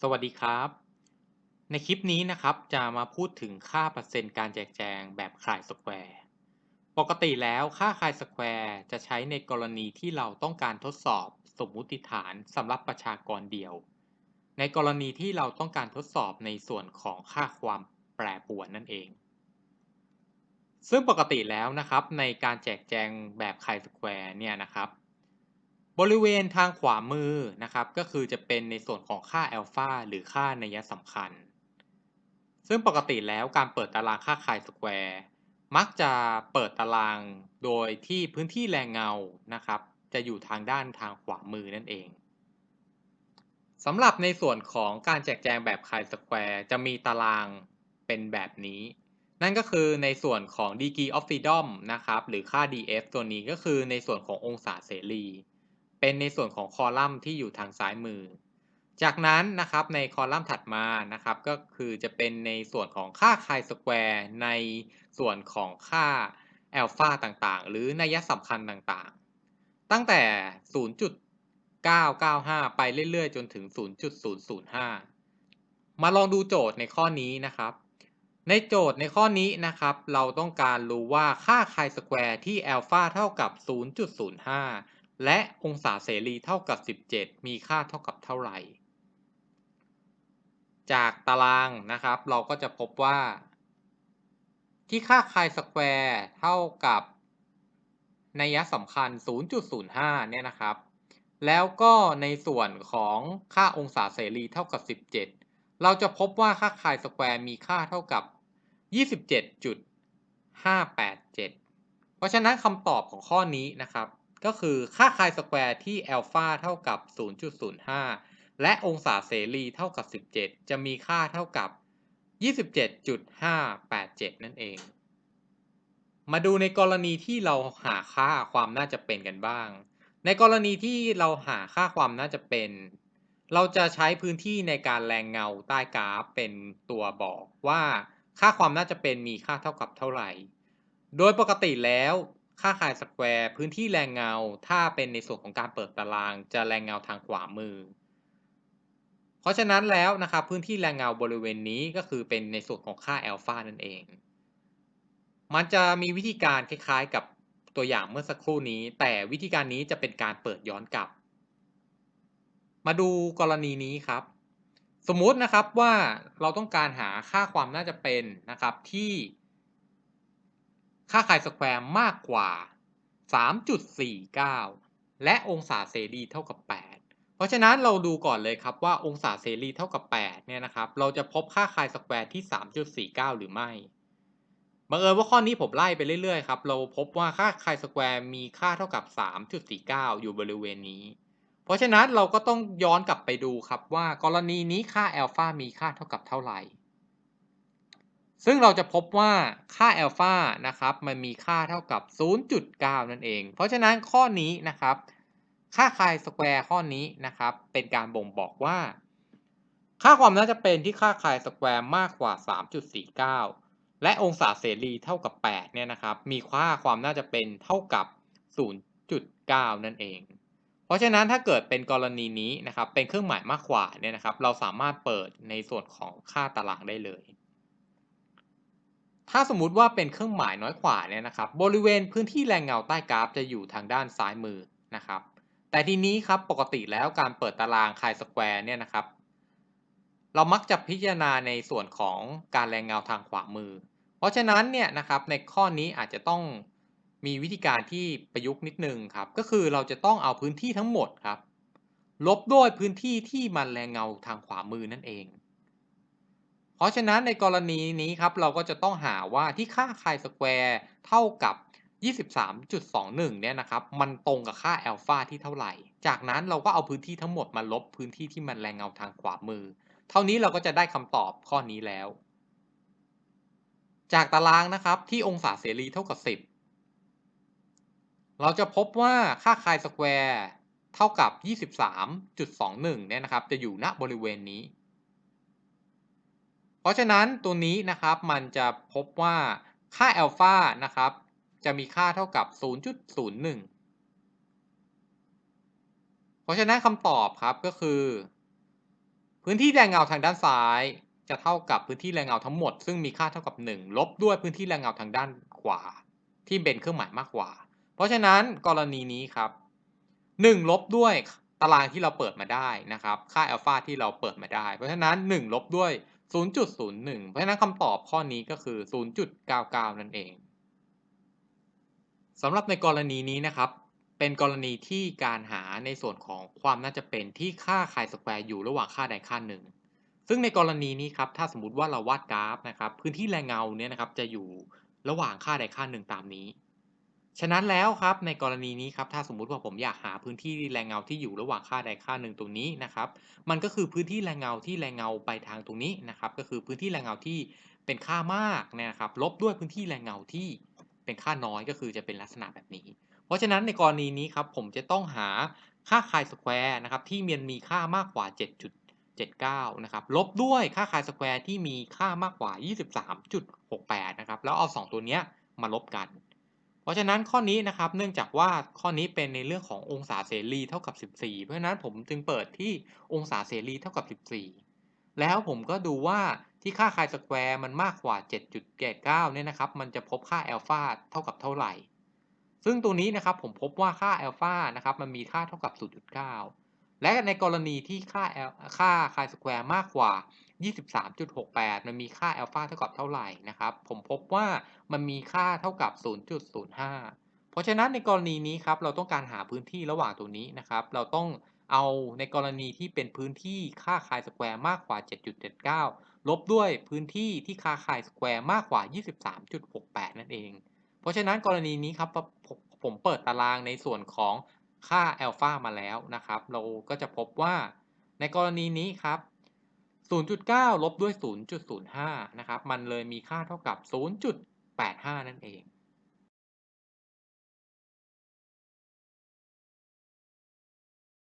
สวัสดีครับ ในคลิปนี้นะครับจะมาพูดถึงค่าเปอร์เซ็นต์การแจกแจงแบบคลายสแควร์ปกติแล้วค่าคลายสแควร์จะใช้ในกรณีที่เราต้องการทดสอบสมมุติฐานสำหรับประชากรเดียว ในกรณีที่เราต้องการทดสอบในส่วนของค่าความแปรปรวนนั่นเอง ซึ่งปกติแล้วนะครับในการแจกแจงแบบคลายสแควร์เนี่ยนะครับ บริเวณทางขวามือนะครับก็คือจะเป็นในส่วนของค่าอัลฟาหรือค่านัยสำคัญ ซึ่งปกติแล้วการเปิดตารางค่าคายสแควร์มักจะเปิดตารางโดยที่พื้นที่แรงเงานะครับ จะอยู่ทางด้านทางขวามือนั่นเองสำหรับในส่วนของการแจกแจงแบบคายสแควร์จะมีตารางเป็นแบบนี้ นั่นก็คือในส่วนของ degree of freedom นะครับ หรือค่า df ตัวนี้ก็คือในส่วนขององศาเสรี เป็นในส่วนของคอลัมน์ที่อยู่ทางซ้ายมือ จากนั้นนะครับในคอลัมน์ถัดมานะครับก็คือจะเป็นในส่วนของค่าไคสแควร์ในส่วนของค่าแอลฟาต่างๆ หรือนัยสำคัญต่างๆ ตั้งแต่ 0.995 ไปเรื่อยๆ จนถึง 0.005 มาลองดูโจทย์ในข้อนี้นะครับ ในโจทย์ในข้อนี้นะครับ เราต้องการรู้ว่าค่าไคสแควร์ที่แอลฟาเท่ากับ 0.05 และองศาเสรีเท่ากับ 17 มีค่าเท่ากับเท่าไหร่ จากตารางนะครับ เราก็จะพบว่า ที่ค่าคายสแควร์เท่ากับนัยสำคัญ 0.05 เนี่ยนะครับ แล้วก็ในส่วนของค่าองศาเสรีเท่ากับ 17 เราจะพบว่าค่าคายสแควร์มีค่าเท่ากับ 27.587 เพราะฉะนั้นคำตอบของข้อนี้นะครับ ก็คือค่าคายสแควร์ที่อัลฟาเท่ากับ 0.05 และองศาเสรีเท่ากับ 17 จะมีค่าเท่ากับ 27.587 นั่นเอง มาดูในกรณีที่เราหาค่าความน่าจะเป็นกันบ้าง ในกรณีที่เราหาค่าความน่าจะเป็น เราจะใช้พื้นที่ในการแรงเงาใต้กราฟเป็นตัวบอกว่าค่าความน่าจะเป็นมีค่าเท่ากับเท่าไหร่ โดยปกติแล้ว ค่าคายสแควร์พื้นที่แรงเงา ถ้าเป็นในส่วนของการเปิดตารางจะแรงเงาทางขวามือ เพราะฉะนั้นแล้วนะครับพื้นที่แรงเงาบริเวณนี้ก็คือเป็นในส่วนของค่าอัลฟานั่นเอง มันจะมีวิธีการคล้ายๆกับตัวอย่างเมื่อสักครู่นี้ แต่วิธีการนี้จะเป็นการเปิดย้อนกลับ มาดูกรณีนี้ครับ สมมุตินะครับว่าเราต้องการหาค่าความน่าจะเป็นนะครับที่ ค่าคายสแควร์มากกว่า 3.49 และองศาเสรีเท่ากับ 8 เพราะฉะนั้นเราดูก่อนเลยครับว่าองศาเสรีเท่ากับ 8 เนี่ยนะครับ เราจะพบค่าคายสแควร์ที่ 3.49 หรือไม่บังเอิญว่าข้อนี้ผมไล่ไปเรื่อยๆครับ เราพบว่าค่าคายสแควร์มีค่าเท่ากับ 3.49 อยู่บริเวณนี้ เพราะฉะนั้นเราก็ต้องย้อนกลับไปดูครับว่ากรณีนี้ค่าแอลฟามีค่าเท่ากับเท่าไหร่ ซึ่งเราจะพบว่าค่าอัลฟานะครับมันมีค่าเท่ากับ 0.9 นั่นเอง เพราะฉะนั้นข้อนี้นะครับ ค่าคายสแควร์ข้อนี้นะครับ เป็นการบ่งบอกว่า ค่าความน่าจะเป็นที่ค่าคายสแควร์มากกว่า 3.49 และองศาเสรีเท่ากับ 8 เนี่ยนะครับ มีค่าความน่าจะเป็นเท่ากับ 0.9 นั่นเอง เพราะฉะนั้นถ้าเกิดเป็นกรณีนี้นะครับ เป็นเครื่องหมายมากกว่าเนี่ยนะครับ เราสามารถเปิดในส่วนของค่าตารางได้เลย ถ้าสมมุติว่าเป็นเครื่องหมายน้อยกว่าเนี่ยนะครับบริเวณพื้นที่แรงเงาใต้กราฟจะอยู่ทางด้านซ้ายมือนะครับ แต่ทีนี้ครับปกติแล้วการเปิดตารางคายสแควร์เนี่ยนะครับ เรามักจะพิจารณาในส่วนของการแรงเงาทางขวามือ เพราะฉะนั้นเนี่ยนะครับในข้อนี้อาจจะต้องมีวิธีการที่ประยุกต์นิดนึงครับก็คือเราจะต้องเอาพื้นที่ทั้งหมดครับลบด้วยพื้นที่ที่มันแรงเงาทางขวามือนั่นเอง เพราะฉะนั้นในกรณีนี้ครับเราก็จะต้องหาว่าที่ค่าคายสแควร์เท่ากับ 23.21 เนี่ยนะครับ มันตรงกับค่าแอลฟาที่เท่าไหร่ จากนั้นเราก็เอาพื้นที่ทั้งหมดมาลบพื้นที่ที่มันแรงเงาทางขวามือ เท่านี้เราก็จะได้คำตอบข้อนี้แล้ว จากตารางนะครับที่องศาเสรีเท่ากับ 10 เราจะพบว่าค่าคายสแควร์เท่ากับ 23.21 เนี่ยนะครับ จะอยู่ณบริเวณนี้ ราะฉะนั้นตัวนี้นะครับมันจะพบว่าค่าอัลฟานะครับจะมีค่าเท่ากับ 0.01 เพราะฉะนั้นคำตอบครับก็คือ พื้นที่แรงเงาทางด้านซ้าย จะเท่ากับพื้นที่แรงเงาทั้งหมด ซึ่งมีค่าเท่ากับ 1 ลบด้วยพื้นที่แรงเงาทางด้านขวา ที่เป็นเครื่องหมายมากกว่า เพราะฉะนั้นกรณีนี้ครับ 1 ลบด้วยตารางที่เราเปิดมาได้นะครับ ค่าอัลฟาที่เราเปิดมาได้ เพราะฉะนั้น 1 ลบด้วย 0.01 เพราะฉะนั้นคำตอบข้อนี้ก็คือ 0.99 นั่นเองสำหรับในกรณีนี้นะครับ เป็นกรณีที่การหาในส่วนของความน่าจะเป็นที่ค่าคายสแควร์อยู่ระหว่างค่าใดค่าหนึ่ง ซึ่งในกรณีนี้ครับ ถ้าสมมติว่าเราวาดกราฟนะครับ พื้นที่แรงเงาเนี่ยนะครับจะอยู่ระหว่างค่าใดค่าหนึ่งตามนี้ ฉะนั้นแล้วครับในกรณีนี้ครับถ้าสมมุติว่าผมอยากหาพื้นที่แรงเงาที่อยู่ระหว่างค่าใดค่าหนึ่งตรงนี้นะครับมันก็คือพื้นที่แรงเงาที่แรงเงาไปทางตรงนี้นะครับก็คือพื้นที่แรงเงาที่เป็นค่ามากนะครับลบด้วยพื้นที่แรงเงาที่เป็นค่าน้อยก็คือจะเป็นลักษณะแบบนี้ เพราะฉะนั้นในกรณีนี้ครับผมจะต้องหาค่าคายสแควร์นะครับที่มีมีค่ามากกว่า 7.79 นะครับลบด้วยค่าคายสแควร์ที่มีค่ามากกว่า 23.68 นะครับแล้วเอา 2 ตัวเนี้ยมาลบกัน เพราะฉะนั้นข้อนี้นะครับเนื่องจากว่าข้อนี้เป็นในเรื่องขององศาเสรีเท่ากับ 14 เพราะฉะนั้นผมจึงเปิดที่องศาเสรีเท่ากับ 14 แล้วผมก็ดูว่าที่ค่าคายสแควร์มันมากกว่า 7.79เนี่ยนะครับมันจะพบค่าอัลฟาเท่ากับเท่าไหร่ ซึ่งตัวนี้นะครับผมพบว่าค่าอัลฟานะครับมันมีค่าเท่ากับ 0.9 และในกรณีที่ค่าค่าคายสแควร์มากกว่า 23.68 มันมีค่าอัลฟาเท่ากับเท่าไหร่นะครับ ผมพบว่ามันมีค่าเท่ากับ 0.05 เพราะฉะนั้นในกรณีนี้ครับเราต้องการหาพื้นที่ระหว่างตัวนี้นะครับ เราต้องเอาในกรณีที่เป็นพื้นที่ค่าคายสแควร์มากกว่า 7.79 ลบด้วยพื้นที่ที่ค่าคายสแควร์มากกว่า 23.68 นั่นเอง เพราะฉะนั้นกรณีนี้ครับผมเปิดตารางในส่วนของค่าอัลฟามาแล้วนะครับ เราก็จะพบว่าในกรณีนี้ครับ 0.9 ลบด้วย 0.05 นะครับ มันเลยมีค่าเท่ากับ 0.85 นั่นเอง